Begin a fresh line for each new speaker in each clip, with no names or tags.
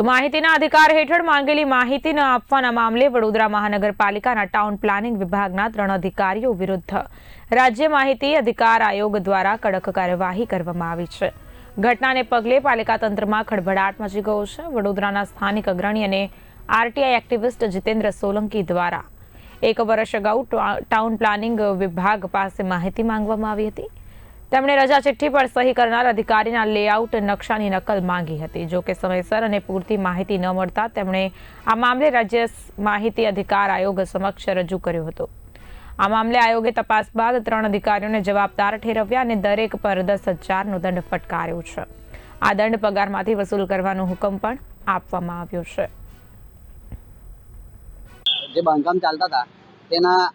તો માહિતીના અધિકાર હેઠળ માંગેલી માહિતી ન આપવાના મામલે વડોદરા મહાનગરપાલિકાના ટાઉન પ્લાનિંગ વિભાગના ત્રણ અધિકારીઓ વિરુદ્ધ રાજ્ય માહિતી અધિકાર આયોગ દ્વારા કડક કાર્યવાહી કરવામાં આવી છે. ઘટનાને પગલે પાલિકા તંત્રમાં ખળભળાટ મચી ગયો છે. વડોદરાના સ્થાનિક અગ્રણી અને આરટીઆઈ એક્ટિવિસ્ટ જીતેન્દ્ર સોલંકી દ્વારા એક વર્ષ અગાઉ ટાઉન પ્લાનિંગ વિભાગ પાસે માહિતી માંગવામાં આવી હતી. તેમણે રજા ચિઠ્ઠી પર સહી કરનાર અધિકારીના લેઆઉટ નકશાની નકલ માંગી હતી. જો કે સમયસર અને પૂરતી માહિતી ન મળતા તેમણે આ મામલે રાજ્ય માહિતી અધિકાર આયોગ સમક્ષ રજૂ કર્યો હતો. આ મામલે આયોગે તપાસ બાદ ત્રણ અધિકારીઓને જવાબદાર ઠેરવ્યા અને દરેક પર દસ હજારનો દંડ ફટકાર્યો છે. આ દંડ પગારમાંથી વસૂલ કરવાનો હુકમ પણ આપવામાં આવ્યો છે.
જે બાંધકામ ચાલતા હતા, તેના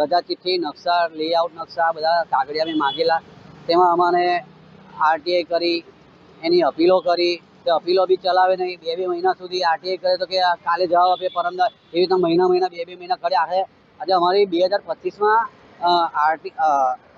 રજા ચિઠ્ઠી, નકશા, લેઆઉટ નકશા બધા કાગળિયા મેં માગેલા. તેમાં અમારે આરટીઆઈ કરી, એની અપીલો કરી, તે અપીલો બી ચલાવે નહીં. બે બે મહિના સુધી આરટીઆઈ કરે તો કે કાલે જવાબ આપે પરમદા એવી રીતના મહિના મહિના, બે બે મહિના કરે આખરે. આજે અમારી બે હજાર પચીસમાં આરટી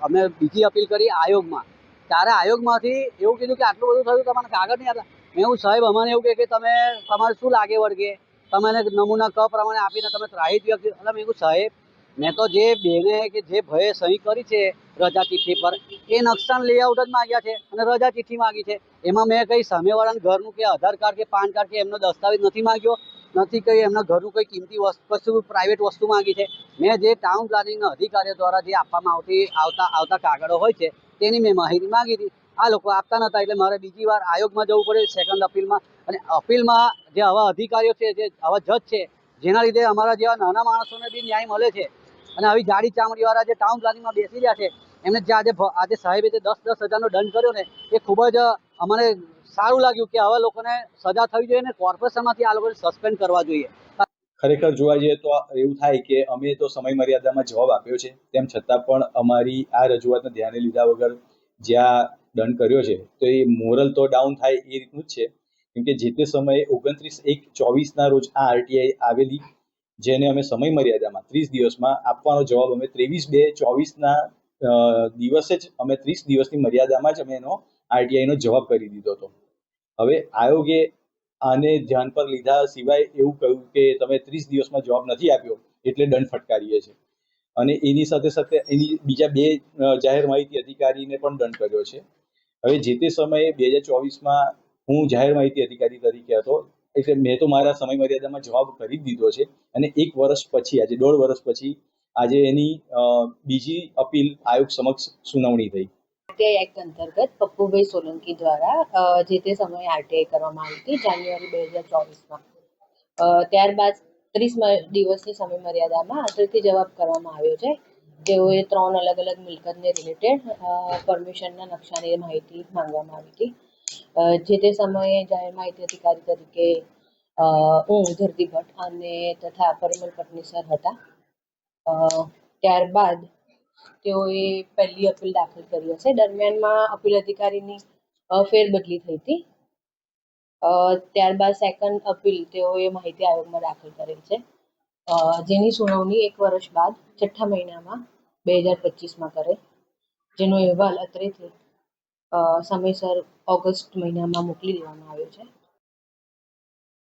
અમે બીજી અપીલ કરી આયોગમાં. ત્યારે આયોગમાંથી એવું કીધું કે આટલું બધું થયું, તમારે કાગળ નહીં આપતા. મેં એવું સાહેબ અમારે એવું કહે કે તમે, તમારે શું લાગે વળગે? તમે નમૂના ક પ્રમાણે આપીને તમે ત્રાહિત વ્યક્તિ એટલે મેં કીધું, સાહેબ મેં તો જે બેને કે જે ભયે સહી કરી છે રજા ચિઠ્ઠી પર, એ નકશાન લેઆઉટ જ માગ્યા છે અને રજા ચિઠ્ઠી માગી છે. એમાં મેં કંઈ સામેવાળાના ઘરનું કે આધાર કાર્ડ કે પાન કાર્ડ કે એમનો દસ્તાવેજ નથી માગ્યો, નથી કંઈ એમના ઘરનું કંઈ કિંમતી વસ્તુ પ્રાઇવેટ વસ્તુ માગી છે. મેં જે ટાઉન પ્લાનિંગના અધિકારીઓ દ્વારા જે આપવામાં આવતી, આવતા આવતા કાગળો હોય છે, તેની મેં માહિતી માગી હતી. આ લોકો આપતા નહોતા એટલે મારે બીજી વાર આયોગમાં જવું પડે સેકન્ડ અપીલમાં અને અપીલમાં જે આવા અધિકારીઓ છે, જે આવા જજ છે, જેના લીધે અમારા જેવા નાના માણસોને બી ન્યાય મળે છે. અને આવી જાડી ચામડીવાળા જે ટાઉન પ્લાનિંગમાં બેસી રહ્યા છે, એમને જે આજે આજે સાહેબે જે દસ દસ હજારનો દંડ કર્યો ને એ ખૂબ જ અમને સારું લાગ્યું કે આવા લોકોને સજા થવી જોઈએ અને કોર્પોરેશનમાંથી આ લોકોને સસ્પેન્ડ કરવા જોઈએ.
ખરેખર જોવા જઈએ તો એવું થાય કે અમે તો સમય મર્યાદામાં જવાબ આપ્યો છે, તેમ છતાં પણ અમારી આ રજૂઆતને ધ્યાને લીધા વગર જ્યાં દંડ કર્યો છે, તો એ મોરલ તો ડાઉન થાય એ રીતનું જ છે. કેમ કે જે તે સમયે ઓગણત્રીસ એક ચોવીસના રોજ આ આરટીઆઈ આવેલી જેને અમે સમય મર્યાદામાં ત્રીસ દિવસમાં આપવાનો જવાબ અમે ત્રેવીસ બે ચોવીસના દિવસે જ અમે ત્રીસ દિવસની મર્યાદામાં જ અમે એનો આરટીઆઈનો જવાબ કરી દીધો હતો. હવે આયોગે આને ધ્યાન પર લીધા સિવાય એવું કહ્યું કે તમે ત્રીસ દિવસમાં જવાબ નથી આપ્યો એટલે દંડ ફટકારીએ છે અને એની સાથે સાથે એની બીજા બે જાહેર માહિતી અધિકારીને પણ દંડ કર્યો છે. હવે જે તે સમયે બે હજાર ચોવીસમાં હું જાહેર માહિતી અધિકારી તરીકે હતો એટલે મેં તો મારા સમય મર્યાદામાં જવાબ કરી દીધો છે. અને એક વર્ષ પછી, આજે દોઢ વર્ષ પછી, આજે એની બીજી અપીલ આયોગ સમક્ષ સુનાવણી થઈ.
આરટીઆઈ એક્ટ અંતર્ગત પપ્પુભાઈ સોલંકી દ્વારા જે તે સમયે આરટીઆઈ કરવામાં આવી હતી, જાન્યુઆરી બે હજાર ચોવીસમાં. ત્યારબાદ ત્રીસ દિવસની સમય મર્યાદામાં આખરેથી જવાબ કરવામાં આવ્યો છે. તેઓએ ત્રણ અલગ અલગ મિલકતને રિલેટેડ પરમિશનના નકશાની માહિતી માંગવામાં આવી હતી. જે તે સમયે જાહેર માહિતી અધિકારી તરીકે હું ધરતી ભટ્ટ અને તથા પરિમલ પટની સર હતા. ત્યારબાદ તેઓએ પહેલી અપીલ દાખલ કરી હશે. દરમિયાનમાં અપીલ અધિકારીની ફેરબદલી થઈ હતી. ત્યારબાદ સેકન્ડ અપીલ તેઓએ માહિતી આયોગમાં દાખલ કરેલ છે. જેની સુનાવણી એક વર્ષ બાદ છઠ્ઠા મહિનામાં બે હજાર પચીસમાં કરે જેનો અહેવાલ અત્રેથી સમયસર ઓગસ્ટ મહિનામાં મોકલી દેવામાં આવ્યો છે.